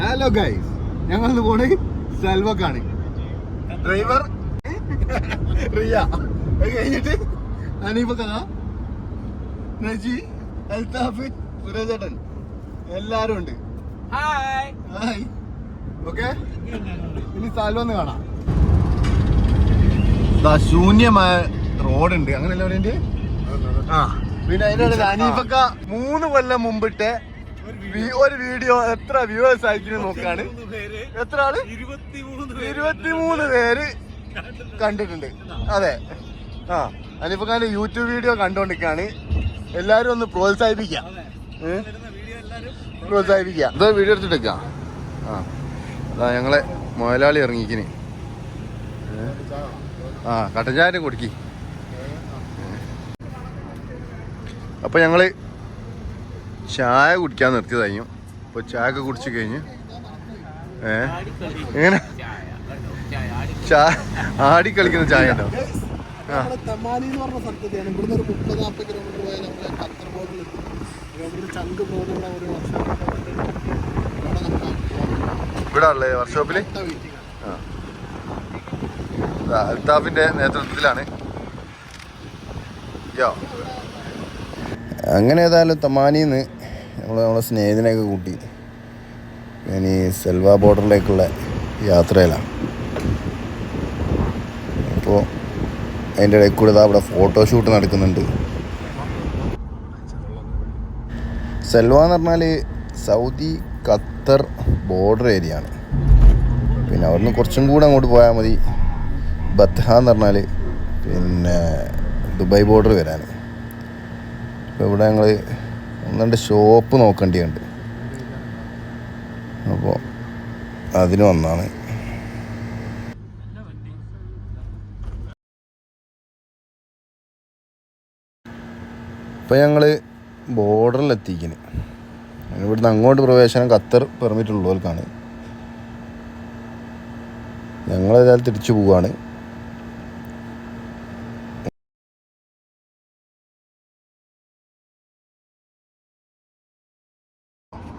Hello guys ഞങ്ങൾ ഇന്ന് പോണേ സെൽവക്കാണ്. ഡ്രൈവർ റിയ. കഴിഞ്ഞിട്ട് അനീഫ കഥ നജി അൽത്താഫ് സുരേഷേട്ടൻ എല്ലാരും ഉണ്ട്. ഹായ് ഹായ് ഓക്കെ ഇനി സാൽവന്ന് കാണാം. ദാ ശൂന്യമായ റോഡുണ്ട്. അങ്ങനെയല്ല പറയണ്ടേ? ആ. പിന്നെ അതിനിടയിൽ അനീഫക്ക മൂന്ന് കൊല്ലം മുമ്പിട്ട് ഒരു വീഡിയോ എത്ര വ്യൂവേഴ്സ് ആയിരിക്കും നോക്കാണ്? എത്ര ആൾ? ഇരുപത്തിമൂന്ന് പേര്. കണ്ടിട്ടുണ്ട്. അതെ. ആ അനീഫക്കാന്റെ യൂട്യൂബ് വീഡിയോ കണ്ടോണ്ടിരിക്കാണ്. എല്ലാരും ഒന്ന് പ്രോത്സാഹിപ്പിക്കാം? പ്രോത്സാഹിപ്പിക്കാം. ഇതാ വീഡിയോ എടുത്തിട്ടേക്കാം. ആ. അതാ ഞങ്ങളെ മുതലാളി ഇറങ്ങിക്കിന്. ആ കട്ടഞ്ചാരി കൊടുക്കി. അപ്പൊ ഞങ്ങൾ ചായ കുടിക്കാൻ നിർത്തിയതായിരുന്നു ഇപ്പൊ ചായ ഒക്കെ കുടിച്ചു കഴിഞ്ഞ്. ഏ? എങ്ങനെ? ചായ ആടി കളിക്കുന്ന ചായ ഉണ്ടോ? തെമാലി എന്ന് പറഞ്ഞ സ്ഥലത്തെത്തിയാണ് ഇവിടുന്ന് ഒരു മുപ്പത് നാൽപ്പത് കിലോമീറ്റർ പോയാൽ നമ്മളെ ചങ്ക് ഇവിടെ ഉള്ളത് വർക്ക്ഷോപ്പിൽ അൽതാഫിന്റെ അൽത്താഫിന്റെ നേതൃത്വത്തിലാണ്. യോ. അങ്ങനെ ഏതായാലും തമാനിന്ന് നമ്മൾ നമ്മളെ സ്നേഹിതനെയൊക്കെ കൂട്ടി ഇനി സെൽവ ബോർഡറിലേക്കുള്ള യാത്രയിലാണ്. അപ്പോൾ അതിന്റെ ഇടയിൽ കൂടെ ഇതാ ഇവിടെ ഫോട്ടോഷൂട്ട് നടക്കുന്നുണ്ട്. സെൽവ എന്ന് പറഞ്ഞാൽ സൗദി ഖത്തർ ബോർഡർ ഏരിയ ആണ്. പിന്നെ അവിടുന്ന് കുറച്ചും കൂടെ അങ്ങോട്ട് പോയാൽ മതി. ബത്ഹ എന്ന് പറഞ്ഞാൽ പിന്നെ ദുബായ് ബോർഡർ വരാൻ അപ്പോൾ ഇവിടെ ഞങ്ങൾ ഒന്ന് രണ്ട് ഷോപ്പ് നോക്കേണ്ടിയുണ്ട്. അപ്പോൾ അതിന് വന്നാണ്. ഇപ്പം ഞങ്ങൾ ബോർഡറിലെത്തിക്കുന്നു ഇവിടുന്ന് അങ്ങോട്ട് പ്രവേശനം ഖത്തർ പെർമിറ്റ് ഉള്ളവർക്കാണ്. ഞങ്ങളേതായാലും തിരിച്ചു പോവാണ്.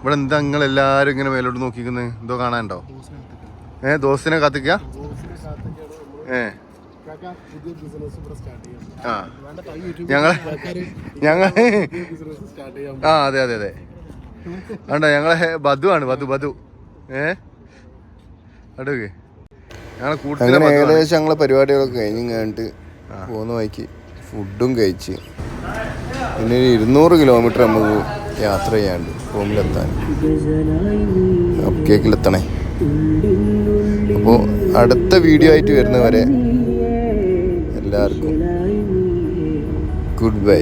ഇവിടെ എന്താ നിങ്ങൾ എല്ലാരും ഇങ്ങനെ മേലോട്ട് നോക്കിക്കുന്നത് എന്തോ കാണാനുണ്ടോ? ഏ ദോസ്തിനെ കാത്തിക്ക? ഏ. ആ. ഞങ്ങൾ ചെയ്യാം ആ അതെ അതെ അതെ. വേണ്ട ഞങ്ങളെ ബധു ആണ് ബധു ബധു. ഏ? അടുക്ക് ഞങ്ങളെ കൂട്ടത്തിലെ ഏകദേശം ഞങ്ങളെ പരിപാടികളൊക്കെ കഴിഞ്ഞ് കഴിഞ്ഞിട്ട് പോകുന്ന വഴിക്ക് ഫുഡും കഴിച്ച്. പിന്നെ ഇരുന്നൂറ് കിലോമീറ്റർ നമുക്ക് യാത്ര ചെയ്യാണ്ട് റൂമിലെത്താൻ. കേക്കിലെത്തണേ. അപ്പോൾ അടുത്ത വീഡിയോ ആയിട്ട് വരുന്നവരെ എല്ലാവർക്കും. Good bye